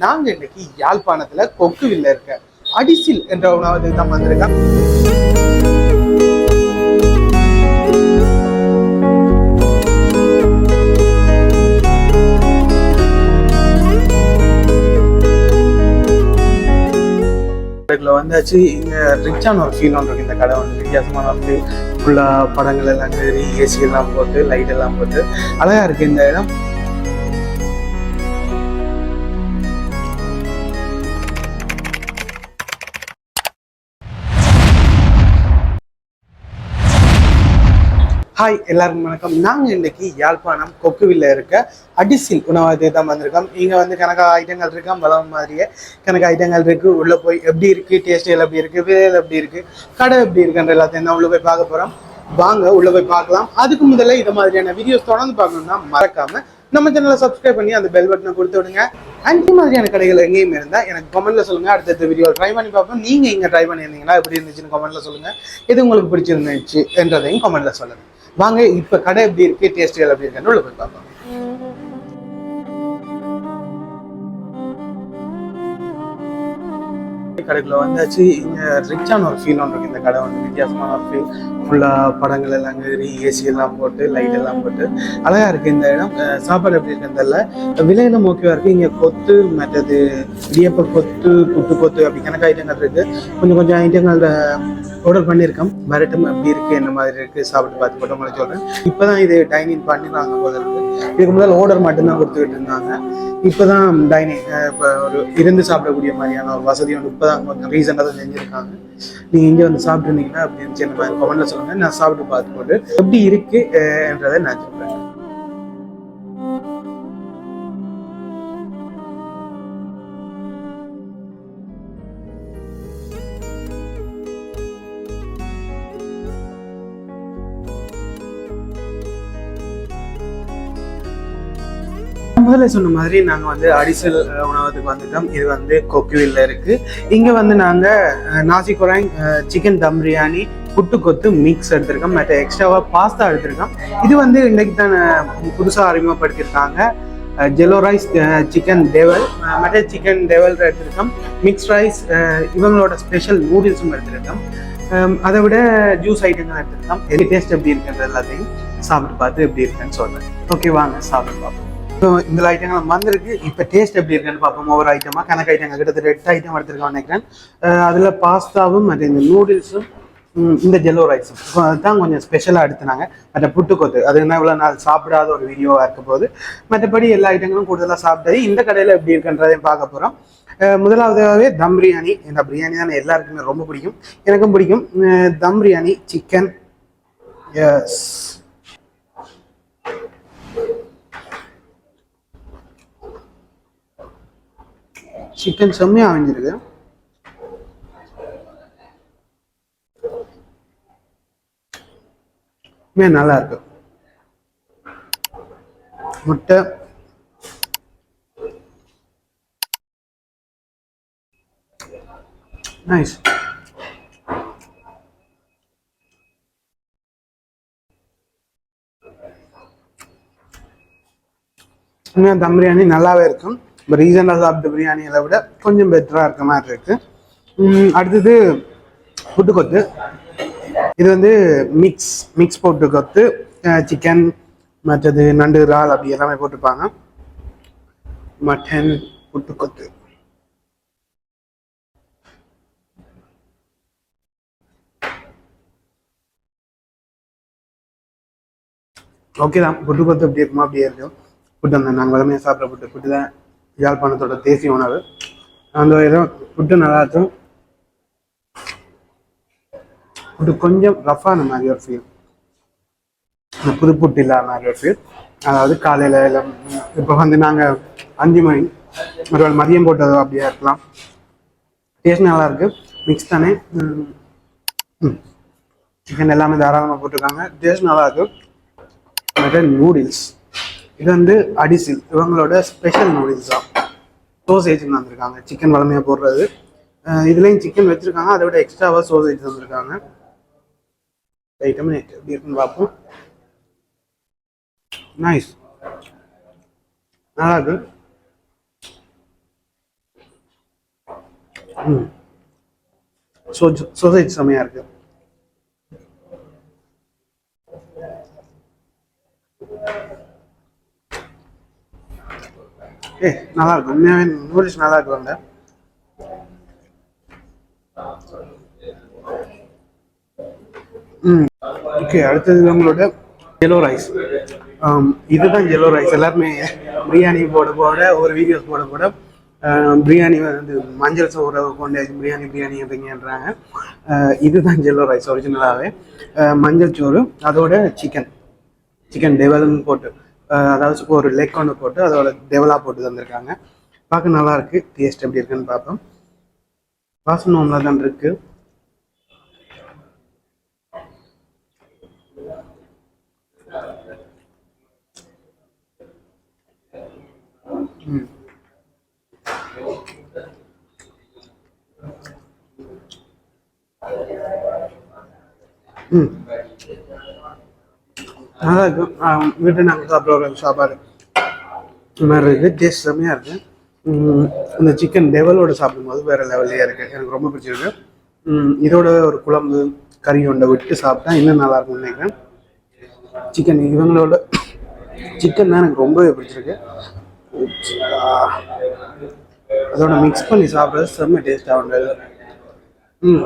நாங்க இன்னைக்கு யாழ்ப்பாணத்துல கொக்குவில்ல இருக்க அடிசில் என்ற உணவு தான் வந்திருக்கோம் வந்தாச்சு. இங்க ரிச்சான ஒரு ஃபீல் ஒன்று இந்த கடை வந்து வித்தியாசமான ஒரு ஃபீல் ஃபுல்லா படங்கள் எல்லாம் ஏசி எல்லாம் போட்டு லைட் எல்லாம் போட்டு அழகா இருக்கு இந்த இடம். ஹாய் எல்லாருக்கும் வணக்கம். நாங்கள் இன்னைக்கு யாழ்ப்பாணம் கொக்குவில் இருக்க அடிசில் உணவகத்தை தான் வந்திருக்கோம். இங்கே வந்து கணக்கா ஐட்டங்கள் இருக்கா வளம் மாதிரியே கணக்கு ஐட்டங்கள் இருக்குது உள்ளே போய் எப்படி இருக்குது டேஸ்டியில் எப்படி இருக்குது விலையில் எப்படி இருக்கு கடை எப்படி இருக்குன்ற எல்லாத்தையும் தான் உள்ளே போய் பார்க்க போகிறோம் வாங்க உள்ளே போய் பார்க்கலாம். அதுக்கு முதல்ல இது மாதிரியான வீடியோஸ் தொடர்ந்து பார்க்கணும்னா மறக்காம நம்ம சேனலை சப்ஸ்கிரைப் பண்ணி அந்த பெல் பட்டனை கொடுத்து விடுங்க. அந்த மாதிரியான கடைகள் எங்கேயும் இருந்தால் எனக்கு கமெண்ட்ல சொல்லுங்க. அடுத்தடுத்த வீடியோ ட்ரை பண்ணி பார்ப்போம். நீங்கள் இங்கே ட்ரை பண்ணியிருந்தீங்களா? எப்படி இருந்துச்சுன்னு கமெண்ட்ல சொல்லுங்க. எது உங்களுக்கு பிடிச்சிருந்துச்சு என்றதையும் கமெண்ட்ல சொல்லுங்க. வாங்க இப்ப கடை எப்படி இருக்கு டேஸ்ட்டுகள் எப்படி இருக்குன்னு உள்ள போய் பார்ப்போம். கடைக்குள்ள வந்தாச்சு. இங்கே ரிச்சான ஒரு ஃபீல் ஒன்று இருக்கு. இந்த கடை வந்து வித்தியாசமான ஒரு ஃபீல் ஃபுல்லாக படங்கள் எல்லாம் கறி ஏசி எல்லாம் போட்டு லைட் எல்லாம் போட்டு. அழகாக இருக்குது இந்த இடம். சாப்பாடு எப்படி இருக்குன்னு தெரியல. விலையிலும் ஓகேவாக இருக்குது இங்கே கொத்து மற்றது இடியப்ப கொத்து புட்டு கொத்து அப்படி கணக்கு ஐட்டங்கள் இருக்குது கொஞ்சம் கொஞ்சம் ஐட்டங்கள் ஆர்டர் பண்ணியிருக்கோம். வரட்டும் எப்படி இருக்குது என்ன மாதிரி இருக்குது சாப்பிட்டு பார்த்து போட்டு சொல்கிறேன் இப்போ தான் இது டைனிங் பண்ணிடுறாங்க போல இருக்குது இதுக்கு முதல்ல ஆர்டர் மட்டும்தான் கொடுத்துக்கிட்டு இருந்தாங்க. இப்போ தான் டைனிங் இப்போ ஒரு இருந்து சாப்பிடக்கூடிய மாதிரியான ஒரு வசதி வந்து கொஞ்சம் ரீசெண்டாக தான் செஞ்சிருக்காங்க. நீங்க இங்கே வந்து சாப்பிட்டுருந்தீங்கன்னா அப்படி அப்படின்னு என்ன மாதிரி சொல்லுங்க. நான் சாப்பிட்டு பார்த்துக்கொண்டு போட்டு எப்படி இருக்கு அஹ், என்றதை நான் சொல்கிறேன் முதல்ல சொன்ன மாதிரி நாங்கள் வந்து அடிசல் அஹ், உணவகத்துக்கு வந்துட்டோம் இது வந்து கொக்குவில் இருக்கு. இங்கே வந்து நாங்கள் நாசி குராங் சிக்கன் தம் பிரியாணி புட்டு கொத்து மிக்ஸ் எடுத்திருக்கோம். மற்ற எக்ஸ்ட்ராவாக பாஸ்தா எடுத்திருக்கோம். இது வந்து இன்றைக்கு தான் புதுசாக அறிமுகப்படுத்தியிருக்காங்க. ஜெலோ ரைஸ் சிக்கன் டேவல் மற்ற சிக்கன் டேவல் எடுத்திருக்கோம். மிக்ஸ் ரைஸ் இவங்களோட ஸ்பெஷல் நூடுல்ஸும் எடுத்திருக்கோம். அதை விட ஜூஸ் ஐட்டங்கள் எடுத்திருக்கோம். எது டேஸ்ட் எப்படி இருக்குன்ற எல்லாத்தையும் சாப்பிட்டு பார்த்து எப்படி இருக்குன்னு சொல்றேன். ஓகே வாங்க சாப்பிட்டு பார்ப்போம். இந்த ஐட்டங்கள் வந்திருக்கு. இப்போ டேஸ்ட் எப்படி இருக்குன்னு பார்ப்போம். ஒவ்வொரு ஐட்டமாக கணக்கு ஐட்டங்கள் கிட்டத்தட்ட எட்டு ஐட்டம் எடுத்திருக்கோம் நினைக்கிறேன். அதில் பாஸ்தாவும் மற்ற இந்த நூடுல்ஸும் இந்த ஜெல்லோ ரைஸும் தான் அதுதான் கொஞ்சம் ஸ்பெஷலாக எடுத்துனாங்க. மற்ற புட்டுக்கொத்து அது என்ன இவ்வளோ நாள் சாப்பிடாத ஒரு வீடியோவாக இருக்க போது மற்றபடி எல்லா ஐட்டங்களும் கூடுதலாக சாப்பிட்டது. இந்த கடையில் எப்படி இருக்குன்றதையும் பார்க்க போகிறோம் முதலாவதாகவே தம் பிரியாணி. இந்த பிரியாணி தான் எல்லாருக்குமே ரொம்ப பிடிக்கும். எனக்கும் பிடிக்கும். தம் பிரியாணி சிக்கன் சிக்கன் செம்மையா அமைஞ்சிருக்கு மே நல்லா இருக்கு முட்டை. நைஸ் உண்மையாக தம் பிரியாணி நல்லாவே இருக்கும். இப்போ ரீசெண்டாக சாப்பிட்ட பிரியாணிகளை விட கொஞ்சம் பெட்டராக இருக்க மாதிரி இருக்கு. உம், அடுத்தது புட்டுக்கொத்து இது வந்து மிக்ஸ் மிக்ஸ் போட்டுக்கொத்து சிக்கன் மற்றது நண்டு இறால் அப்படி எல்லாமே போட்டுப்பாங்க. மட்டன் புட்டுக்கொத்து ஓகே தான். புட்டு கொத்து எப்படி இருக்குமா? அப்படியே இருக்கும். புட்டு அந்த நாங்கள் வளமையாக சாப்பிட்ற புட்டு புட்டு தான். யாழ்ப்பாணத்தோட தேசிய உணவு. அந்த இடம் ஃபுட்டு நல்லா இருக்கும் ஃபுட்டு கொஞ்சம் ரஃப்பான மாதிரி ஒரு ஃபீல் புது புட்டு இல்லாத மாதிரி ஒரு ஃபீல் அதாவது காலையில் இல்லை இப்போ வந்து நாங்கள் அஞ்சு மணி ஒரு மதியம் போட்டதோ அப்படியே இருக்கலாம். டேஸ்ட் நல்லா இருக்கு மிக்ஸ் தானே சிக்கன் எல்லாமே தாராளமாக போட்டிருக்காங்க. டேஸ்ட் நல்லா இருக்கு நூடுல்ஸ் இது வந்து அடிசில். இவங்களோட ஸ்பெஷல் நூடுல்ஸ் தான். சோசேஜ் வந்திருக்காங்க சிக்கன் வளமையாக போடுறது. இதுலேயும் சிக்கன் வச்சுருக்காங்க. அதை விட எக்ஸ்ட்ராவாக சோசேஜ் வந்திருக்காங்க ஐட்டம் எப்படி இருக்குன்னு பார்ப்போம். நைஸ் நல்லா இருக்கு. ம். சோசேஜ் செம்மையாக இருக்குது ஏ நல்லா இருக்கும் உண்மையாகவே நூடுல்ஸ் நல்லா இருக்கும் அந்த ம். ஓகே அடுத்தது நம்மளோட எல்லோ ரைஸ் இதுதான் எல்லோ ரைஸ் எல்லாருமே பிரியாணி போட போட ஒரு வீடியோஸ் போட போட பிரியாணி வந்து மஞ்சள் சோறு கொண்டு பிரியாணி பிரியாணி அப்படிங்கன்றாங்க. இதுதான் ஜெல்லோ ரைஸ் ஒரிஜினலாகவே மஞ்சள் சோறு அதோட சிக்கன் சிக்கன் டெவல்னு போட்டு. அதாவது ஒரு லெக் ஒன்று போட்டு அதோட டெவலா போட்டு தந்திருக்காங்க. பார்க்க நல்லா இருக்கு. டேஸ்ட் எப்படி இருக்குன்னு பார்ப்போம். வாசனை நல்லா தான் இருக்கு. ம். ம். நல்லா இருக்கும் வீட்டில் நாங்கள் சாப்பிட்ற ஒரு சாப்பாடு. இந்த மாதிரி இருக்குது. டேஸ்ட் செம்மையாக இருக்குது இந்த சிக்கன் டெவலோட சாப்பிடும்போது வேறு லெவல்லையே இருக்குது எனக்கு ரொம்ப பிடிச்சிருக்கு. இதோட ஒரு குழம்பு கறி உண்டை விட்டு சாப்பிட்டா இன்னும் நல்லா இருக்கும்னு நினைக்கிறேன். சிக்கன் இவங்களோட சிக்கன் தான் எனக்கு ரொம்பவே பிடிச்சிருக்கு. அதோட மிக்ஸ் பண்ணி சாப்பிட்றது செம்ம டேஸ்ட்டாக உண்டது ம்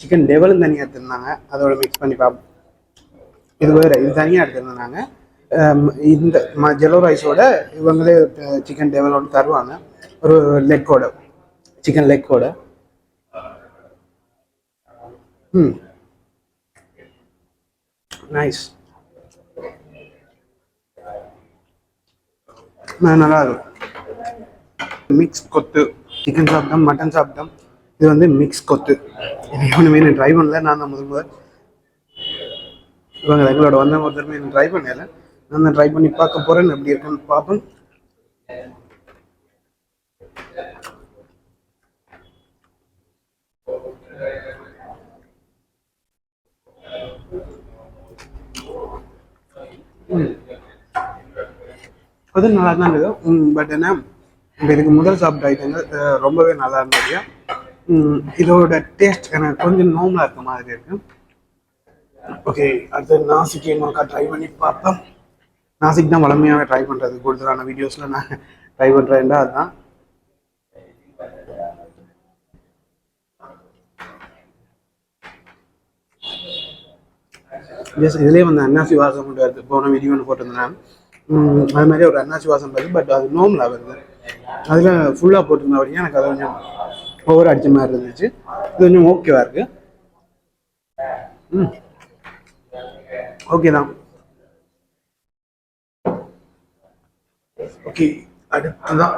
சிக்கன் லெவலும் தனியாக எடுத்துருந்தாங்க. அதோட மிக்ஸ் பண்ணி பார்ப்போம் இது வேறு இது தனியாக எடுத்துருந்தாங்க இந்த ம ஜெலோ ரைஸோட இவங்களே சிக்கன் டெவலோட தருவாங்க. ஒரு லெக்கோட சிக்கன் லெக்கோட ம். நைஸ் நல்லா இருக்கும். மிக்ஸ் கொத்து. சிக்கன் சாப்பிட்டோம் மட்டன் சாப்பிட்டோம். இது வந்து மிக்ஸ் கொத்து. இது ஒன்றுமே நான் ட்ரை பண்ணல. நான் தான் முதல் முதல் இவங்க எங்களோட வந்த ஒருத்தருமே எனக்கு ட்ரை பண்ணல. நான் தான் ட்ரை பண்ணி பார்க்க போகிறேன் எப்படி இருக்குன்னு பார்ப்போம். அது நல்லா தான் இருக்குது பட் என்ன இதுக்கு முதல் சாப்பிட்ட ஐட்டங்கள் ரொம்பவே நல்லா இருந்தது. இதோட டேஸ்ட் எனக்கு கொஞ்சம் நோமலாக இருக்க மாதிரி இருக்கு. ஓகே அடுத்து நாசிக் என்னக்கா ட்ரை பண்ணி பார்ப்போம். நாசிக் தான் வளமையாக ட்ரை பண்ணுறது கூடுதலான வீடியோஸில் நான் ட்ரை பண்ணுறேன்டா அதுதான். ஜஸ்ட் இதுலேயே வந்து அன்னாசி வாசம் கொண்டு வருது. போன வீடியோ ஒன்று போட்டிருந்தேன் அது மாதிரி ஒரு அன்னாசி வாசம் வருது பட் அது நோமில் வருது. அதில் ஃபுல்லாக போட்டிருந்த வரையும் எனக்கு அது கொஞ்சம் ஓவர் அடிச்ச மாதிரி இருந்துச்சு. இது கொஞ்சம் ஓகேவா இருக்கு. ம் ஓகே தான் ஓகே அடுத்ததான்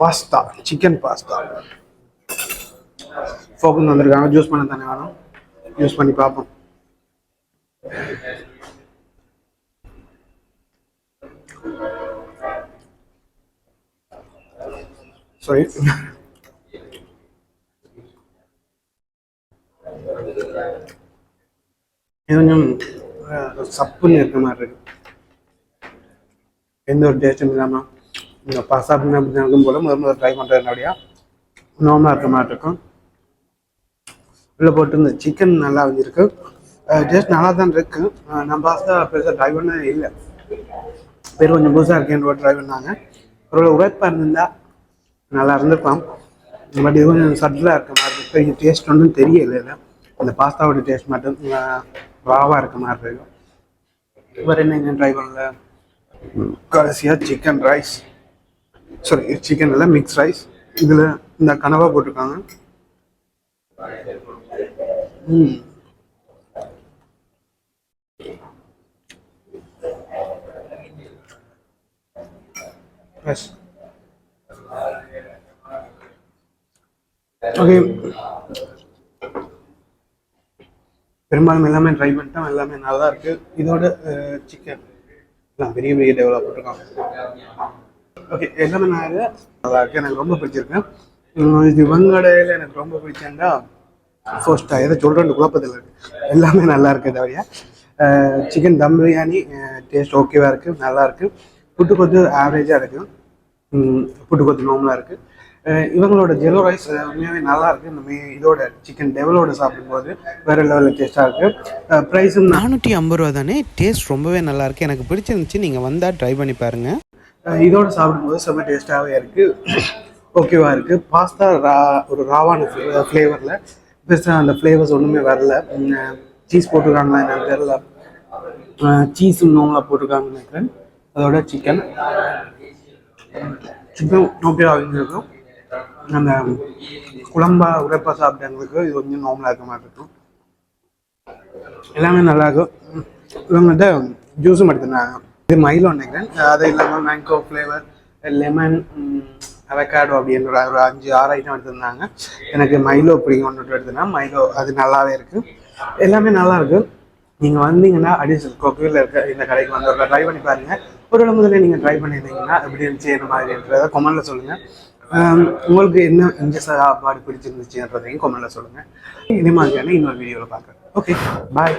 பாஸ்தா சிக்கன் பாஸ்தா ஃபோக்கன் வந்திருக்காங்க. ஜூஸ் பண்ண தானே வேணும். யூஸ் பண்ணி பார்ப்போம். சாரி இது கொஞ்சம் சப்புன்னு இருக்க மாதிரி இருக்கு. எந்த ஒரு டேஸ்ட்டும் இல்லாமல் இந்த பாஸ்தா அப்படின்னு போல முதல் முதல்ல ட்ரை பண்ணுறது அப்படியா நார்மலாக இருக்க மாதிரி இருக்கும். உள்ள போட்டு இந்த சிக்கன் நல்லா வந்துருக்கு. டேஸ்ட் நல்லா தான் இருக்கு. நம்ம நான் பாஸ்தா பெருசாக ட்ரை பண்ண இல்லை. பேர் கொஞ்சம் புதுசாக இருக்கேன்னு ட்ரை பண்ணாங்க. ஒரு உழைப்பாக இருந்திருந்தா நல்லா இருந்திருக்கலாம். பட் இது கொஞ்சம் சட்டிலாக இருக்க மாதிரி இருக்கு. டேஸ்ட் ஒன்றும் தெரியல இல்லை. பாஸ்தாவோட டேஸ்ட் மட்டும் ராவாக இருக்க மாதிரி இருக்கும். வேறு என்ன ட்ரை பண்ணல? கடைசியாக சிக்கன் ரைஸ் சாரி சிக்கன் இல்லை மிக்ஸ் ரைஸ் இதில் இந்த கனவா போட்டிருக்காங்க. ம். எஸ் ஓகே பெரும்பாலும் எல்லாமே ட்ரை பண்ணிட்டோம் எல்லாமே நல்லா இருக்கு. இதோட சிக்கன் எல்லாம் பெரிய பெரிய டெவலப் பண்ணிருக்காங்க. ஓகே எல்லாமே நான் நல்லா இருக்கு. எனக்கு ரொம்ப பிடிச்சிருக்கேன் இது வெங்கடையில் எனக்கு ரொம்ப பிடிச்சேன்டா ஃபர்ஸ்டா எதை சொல்கிறேன் குழப்பத்தில் இருக்கு. எல்லாமே நல்லா இருக்கு தவிர சிக்கன் தம் பிரியாணி டேஸ்ட் ஓகேவாக இருக்குது நல்லா இருக்குது புட்டு கொத்து ஆவரேஜாக இருக்குது புட்டு கொத்து நார்மலாக இருக்குது இவங்களோட ஜெலோ ரைஸ் உண்மையாகவே நல்லா இருக்கு. இந்த மே இதோட சிக்கன் டெவலோட சாப்பிடும்போது வேற லெவலில் டேஸ்ட்டாக இருக்கு. ப்ரைஸும் நானூற்றி ஐம்பது ரூபா தானே? டேஸ்ட் ரொம்பவே நல்லா இருக்கு. எனக்கு பிடிச்சிருந்துச்சு. நீங்கள் வந்தால் ட்ரை பண்ணி பாருங்க. இதோட சாப்பிடும்போது செம்ம டேஸ்ட்டாகவே இருக்கு. ஓகேவா இருக்கு. பாஸ்தா ரா ஒரு ராவான ஃப்ளேவரில் பெருசாக அந்த ஃப்ளேவர்ஸ் ஒன்றுமே வரல. சீஸ் போட்டிருக்காங்களா என்னன்னு தெரியல. சீஸும் நோங்களாக போட்டிருக்காங்கன்னு நினைக்கிறேன். அதோட சிக்கன் சிக்கன் ஓகேவா இருக்கும். அந்த குழம்பா உரைப்பா சாப்பிட்டவங்களுக்கு இது கொஞ்சம் நார்மலாக இருக்க மாதிரி இருக்கும். எல்லாமே நல்லா இருக்கும். இவங்கள்ட்ட ஜூஸும் எடுத்துனாங்க இது மயிலும் நினைக்கிறேன். அது இல்லாமல் மேங்கோ ஃப்ளேவர் லெமன் அவக்காடோ அப்படின்ற ஒரு அஞ்சு ஆறு ஐட்டம் எடுத்திருந்தாங்க எனக்கு மைலோ பிடிக்கும் ஒன்று எடுத்தேன்னா மைலோ அது நல்லாவே இருக்கு. எல்லாமே நல்லா இருக்கு. நீங்கள் வந்தீங்கன்னா அடிஷனல் கோக்கையில் இருக்க இந்த கடைக்கு வந்து ஒரு ட்ரை பண்ணி பாருங்க. ஒரு முதல்ல நீங்கள் ட்ரை பண்ணியிருந்தீங்கன்னா எப்படி இருந்துச்சு என்ன மாதிரி இருக்கிறத கொமெண்ட்ல சொல்லுங்கள் உங்களுக்கு என்ன இந்த சாப்பாடு பிடிச்சிருந்துச்சுன்றதையும் கொமெண்ட்டில் சொல்லுங்கள் இதே மாதிரியான இன்னொரு வீடியோவில் பார்க்குறேன் ஓகே பாய்